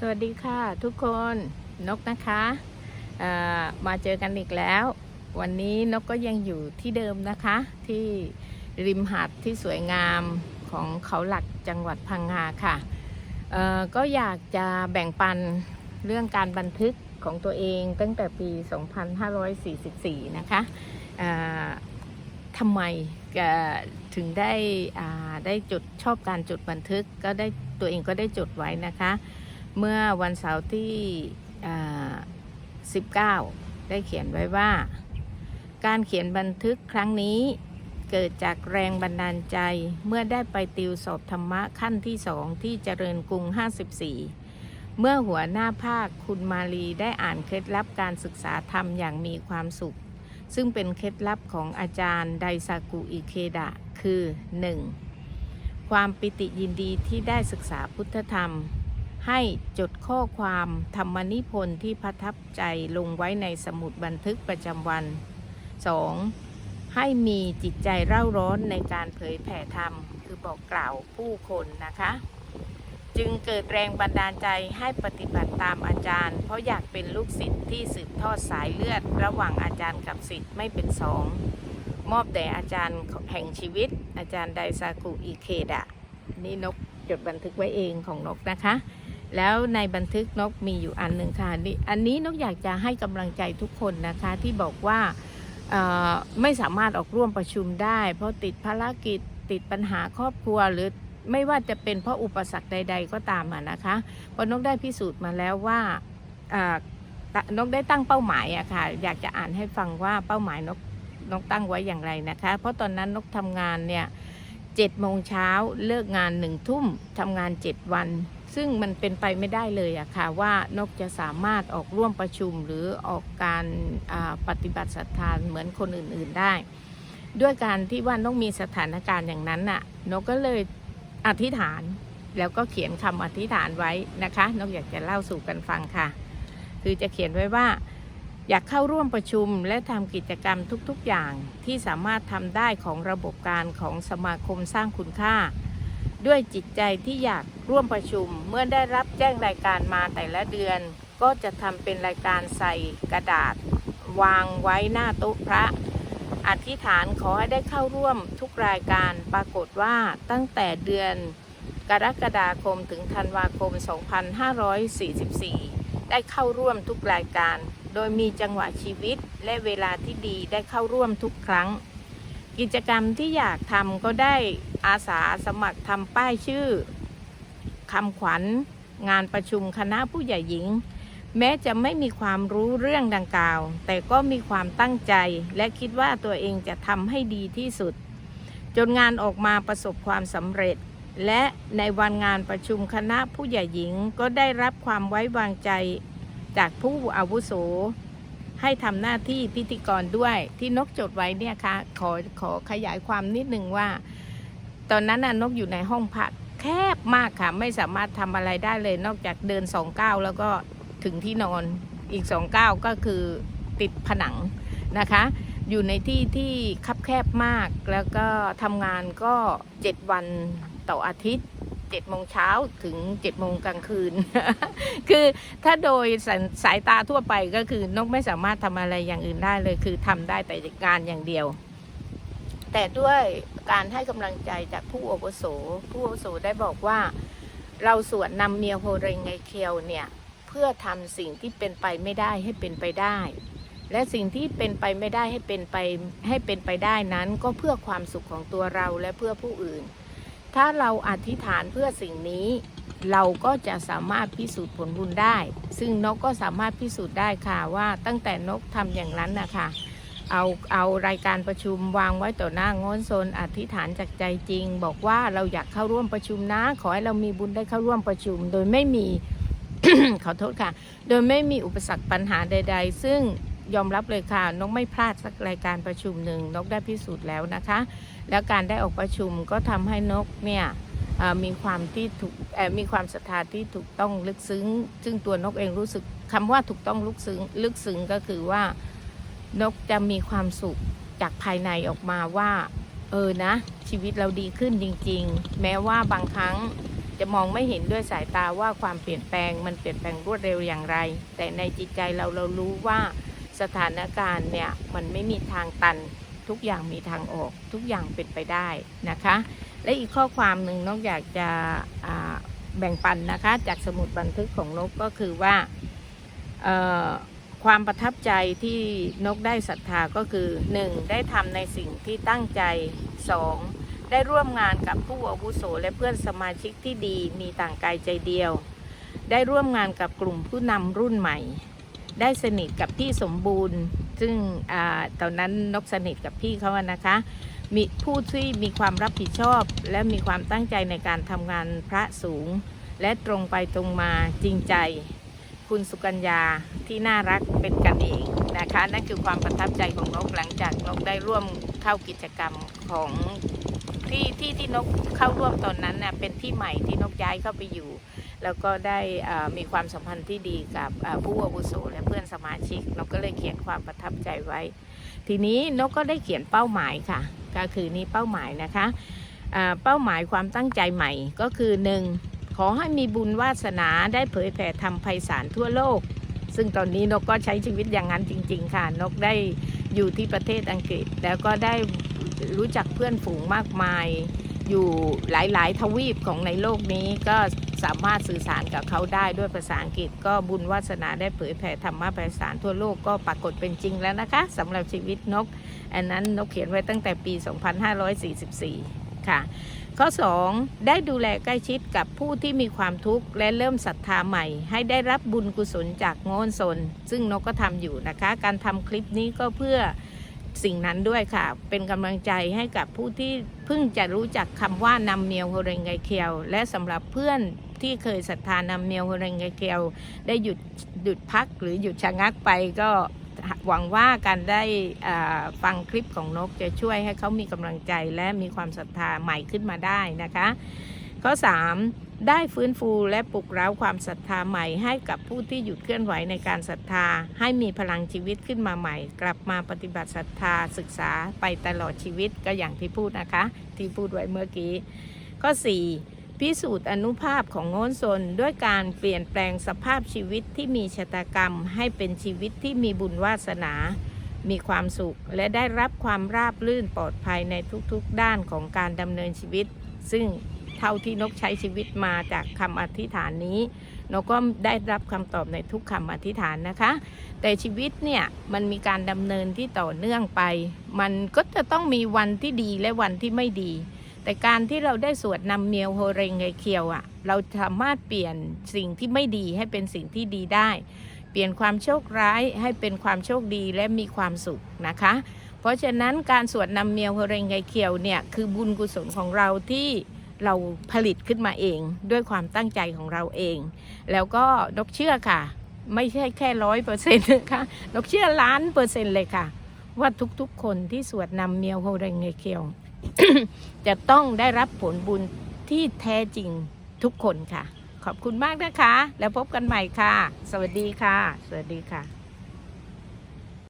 สวัสดีค่ะทุกคนนกนะคะมาเจอกันอีกแล้ว วันนี้นกก็ยังอยู่ที่เดิมนะคะ ที่ริมหาดที่สวยงามของเขาหลักจังหวัดพังงาค่ะก็อยากจะแบ่งปันเรื่องการบันทึกของตัวเองตั้งแต่ปี 2544 นะคะเอ่อทำไมถึงได้ได้จดชอบการจดบันทึกก็ได้ตัวเองก็ได้จดไว้นะคะ เมื่อวันเสาร์ที่19 ได้เขียนไว้ว่า การเขียนบันทึกครั้งนี้ เกิดจากแรงบันดาลใจเมื่อได้ไปติวสอบธรรมะขั้นที่สองที่เจริญกรุง 54 เมื่อหัวหน้าภาคคุณมาลีได้อ่านเคล็ดลับการศึกษาธรรมอย่างมีความสุข ซึ่งเป็นเคล็ดลับของอาจารย์ไดซากุอิเคดะ คือ 1. ความปิติยินดีที่ได้ศึกษาพุทธธรรม ให้จดข้อความธรรมนิพนธ์ที่ประทับใจลงไว้ในสมุดบันทึกประจำวัน 2. ให้มีจิตใจเร่าร้อนในการเผยแผ่ธรรม คือบอกกล่าวผู้คนนะคะ จึงเกิดแรงบันดาลใจให้ปฏิบัติตามอาจารย์ เพราะอยากเป็นลูกศิษย์ที่สืบทอดสายเลือด ระหว่างอาจารย์กับศิษย์ไม่เป็นสองมอบแต่อาจารย์แห่งชีวิต อาจารย์ไดซากุอิเคดะนี่นกจดบันทึกไว้เองของนกนะคะ แล้วในบันทึกนกมีอยู่อันหนึ่งค่ะนี่อันนี้นกอยากจะให้กำลังใจทุกคนนะคะที่บอกว่าไม่สามารถออกร่วมประชุมได้ เพราะติดภารกิจติดปัญหาครอบครัวหรือไม่ว่าจะเป็นเพราะอุปสรรคใด ๆ ก็ตามอะนะคะเพราะนกได้พิสูจน์มาแล้วว่านกได้ตั้งเป้าหมายอะค่ะ อยากจะอ่านให้ฟังว่าเป้าหมายนกนกตั้งไว้อย่างไรนะคะ เพราะตอนนั้นนกทำงานเนี่ยเจ็ดโมงเช้าเลิกงานหนึ่งทุ่มทำงานเจ็ดวัน ซึ่งมันเป็นไปไม่ได้เลยอะค่ะว่านกจะสามารถออกร่วมประชุมหรือออกการปฏิบัติศรัทธาเหมือนคนอื่น ๆได้ ด้วยการที่ว่านกมีสถานการณ์อย่างนั้นน่ะนกก็เลยอธิษฐานแล้วก็เขียนคำอธิษฐานไว้นะคะนกอยากจะเล่าสู่กันฟังค่ะ คือจะเขียนไว้ว่า อยากเข้าร่วมประชุมและทำกิจกรรมทุกๆอย่างที่สามารถทำได้ของระบบการของสมาคมสร้างคุณค่า ด้วยจิตใจที่อยากร่วมประชุม เมื่อได้รับแจ้งรายการมาแต่ละเดือน ก็จะทำเป็นรายการใส่กระดาษ วางไว้หน้าโต๊ะพระ อธิษฐานขอให้ได้เข้าร่วมทุกรายการปรากฏว่าตั้งแต่เดือน กรกฎาคมถึงธันวาคม 2544 ได้เข้าร่วมทุกรายการ โดยมีจังหวะชีวิตและเวลาที่ดีได้เข้าร่วมทุกครั้ง กิจกรรมที่อยากทำก็ได้ อาสาสมัครทำป้ายชื่อคำขวัญงานประชุมคณะผู้ใหญ่หญิง แม้จะไม่มีความรู้เรื่องดังกล่าว แต่ก็มีความตั้งใจ และคิดว่าตัวเองจะทำให้ดีที่สุด จนงานออกมาประสบความสำเร็จ และในวันงานประชุมคณะผู้ใหญ่หญิงก็ได้รับความไว้วางใจ จากผู้อาวุโส ให้ทำหน้าที่พิธีกรด้วยที่นกจดไว้เนี่ยค่ะขอขอขยายความนิดนึงว่า ตอนนั้นน่ะนกอยู่ในห้องพักแคบมากค่ะ ไม่สามารถทำอะไรได้เลย นอกจากเดินสองก้าวแล้วก็ถึงที่นอนอีกสองก้าวก็คือติดผนังนะคะ อยู่ในที่ที่คับแคบมากแล้วก็ทำงานก็เจ็ดวันต่ออาทิตย์เจ็ดโมงเช้าถึงเจ็ดโมงกลางคืน คือถ้าโดยสายสายตาทั่วไปก็คือนกไม่สามารถทำอะไรอย่างอื่นได้เลย คือทำได้แต่งานอย่างเดียว แต่ด้วย การให้กำลังใจจากผู้อาวุโส ผู้อาวุโสได้บอกว่า เราสวดนำเมียโฮเรงไงเคียวเนี่ย เพื่อทำสิ่งที่เป็นไปไม่ได้ให้เป็นไปได้ และสิ่งที่เป็นไปไม่ได้ให้เป็นไปให้เป็นไปได้นั้นก็เพื่อความสุขของตัวเราและเพื่อผู้อื่น ถ้าเราอธิษฐานเพื่อสิ่งนี้เราก็จะสามารถพิสูจน์ผลบุญได้ ซึ่งนกก็สามารถพิสูจน์ได้ค่ะว่าตั้งแต่นกทำอย่างนั้นนะคะ เอาเอารายการประชุมวางไว้ต่อหน้างอนโซนอธิษฐานจากใจจริง บอกว่าเราอยากเข้าร่วมประชุมนะ ขอให้เรามีบุญได้เข้าร่วมประชุม โดยไม่มีขอโทษค่ะ โดยไม่มีอุปสรรคปัญหาใด ๆ ซึ่งยอมรับเลยค่ะนกไม่พลาดสักรายการประชุมหนึ่งนกได้พิสูจน์แล้วนะคะ แล้วการได้ออกประชุมก็ทำให้นกเนี่ยมีความที่ถูกมีความศรัทธาที่ถูกต้องลึกซึ้ง ซึ่งตัวนกเองรู้สึกคำว่าถูกต้องลึกซึ้งลึกซึ้งก็คือว่า นกจะมีความสุขจากภายในออกมาว่า เออนะ ชีวิตเราดีขึ้นจริง ๆ แม้ว่าบางครั้งจะมองไม่เห็นด้วยสายตาว่าความเปลี่ยนแปลงมันเปลี่ยนแปลงรวดเร็วอย่างไร แต่ในจิตใจเราเรารู้ว่าสถานการณ์เนี่ยมันไม่มีทางตันทุกอย่างมีทางออก ทุกอย่างเป็นไปได้นะคะ และอีกข้อความหนึ่งนกอยากจะแบ่งปันนะคะ จากสมุดบันทึกของนกก็คือว่า ความประทับใจที่นกได้ศรัทธาก็คือ 1. ได้ทำในสิ่งที่ตั้งใจ 2. ได้ร่วมงานกับผู้อาวุโสและเพื่อนสมาชิกที่ดีมีต่างกายใจเดียว ได้ร่วมงานกับกลุ่มผู้นำรุ่นใหม่ ได้สนิทกับพี่สมบูรณ์ ซึ่งอตอนนั้นนกสนิทกับพี่เขานะคะ มีผู้ที่มีความรับผิดชอบ และมีความตั้งใจในการทำงานพระสูง และตรงไปตรงมาจริงใจ คุณสุกัญญาที่น่ารักเป็นกันเองนะคะนั่นคือความประทับใจของนกหลังจากนกได้ร่วมเข้ากิจกรรมของที่ที่ที่นกเข้าร่วมตอนนั้นน่ะเป็นที่ใหม่ที่นกย้ายเข้าไปอยู่ แล้วก็ได้มีความสัมพันธ์ที่ดีกับผู้อาวุโสและเพื่อนสมาชิกนกก็เลยเขียนความประทับใจไว้ ทีนี้นกก็ได้เขียนเป้าหมายค่ะ ก็คือนี่เป้าหมายนะคะเป้าหมายความตั้งใจใหม่ก็คือหนึ่ง ขอให้มีบุญวาสนาได้เผยแผ่ธรรมไพศาลทั่วโลก ซึ่งตอนนี้นกก็ใช้ชีวิตอย่างนั้นจริง ๆ ค่ะ นกได้อยู่ที่ประเทศอังกฤษ แล้วก็ได้รู้จักเพื่อนฝูงมากมาย อยู่หลายๆ ทวีปของในโลกนี้ก็สามารถสื่อสารกับเขาได้ด้วยภาษาอังกฤษ ก็บุญวาสนาได้เผยแผ่ธรรมะไพศาทั่วโลกก็ปรากฏเป็นจริงแล้วนะคะสำหรับชีวิตนก อันนั้นนกเขียนไว้ตั้งแต่ปี 2544 ค่ะ ข้อ 2 ได้ดูแลใกล้ชิดกับผู้ที่มีความทุกข์และเริ่มศรัทธาใหม่ ให้ได้รับบุญกุศลจากโงนสน ซึ่งนกก็ทำอยู่นะคะ การทำคลิปนี้ก็เพื่อสิ่งนั้นด้วยค่ะ เป็นกำลังใจให้กับผู้ที่เพิ่งจะรู้จักคำว่านำเมียวโฮเรงไกเคียว และสำหรับเพื่อนที่เคยศรัทธานำเมียวโฮเรงไกเคียว ได้หยุดหยุดพักหรือหยุดชะงักไปก็ หวังว่าการได้ฟังคลิปของนกจะช่วยให้เขามีกำลังใจและมีความศรัทธาใหม่ขึ้นมาได้นะคะ ข้อ 3 ได้ฟื้นฟูและปลุกเร้าความศรัทธาใหม่ให้กับผู้ที่หยุดเคลื่อนไหวในการศรัทธา ให้มีพลังชีวิตขึ้นมาใหม่ กลับมาปฏิบัติศรัทธาศึกษาไปตลอดชีวิตก็อย่างที่พูดนะคะ ที่พูดไว้เมื่อกี้ข้อ 4 พิสูจน์อนุภาพของโงนซนด้วยการเปลี่ยนแปลงสภาพชีวิตที่มีชะตากรรม ให้เป็นชีวิตที่มีบุญวาสนา มีความสุขและได้รับความราบรื่นปลอดภัยในทุกๆด้านของการดำเนินชีวิต ซึ่งเท่าที่นกใช้ชีวิตมาจากคำอธิษฐานนี้นกก็ได้รับคำตอบในทุกคำอธิษฐานนะคะ แต่ชีวิตเนี่ยมันมีการดำเนินที่ต่อเนื่องไป มันก็จะต้องมีวันที่ดีและวันที่ไม่ดี แต่การที่เราได้สวดนำเมียวโฮเรงไงเคียวอะ่ะ เราสามารถเปลี่ยนสิ่งที่ไม่ดีให้เป็นสิ่งที่ดีได้ เปลี่ยนความโชคร้ายให้เป็นความโชคดีและมีความสุขนะคะ เพราะฉะนั้นการสวดนำเมียวโฮเรงไงเคียวเนี่ยคือบุญกุศลของเราที่เราผลิตขึ้นมาเองด้วยความตั้งใจของเราเอง แล้วก็นกเชื่อค่ะ ไม่ใช่แค่ร้อยเปอร์เซ็นต์นะคะนกเชื่อล้านเปอร์เซ็นต์เลยค่ะ ว่าทุกๆคนที่สวดนำเมียวโฮเรงไงเคียว จะต้องได้รับผลบุญที่แท้จริงทุกคนค่ะ ขอบคุณมากนะคะ แล้วพบกันใหม่ค่ะ สวัสดีค่ะ สวัสดีค่ะ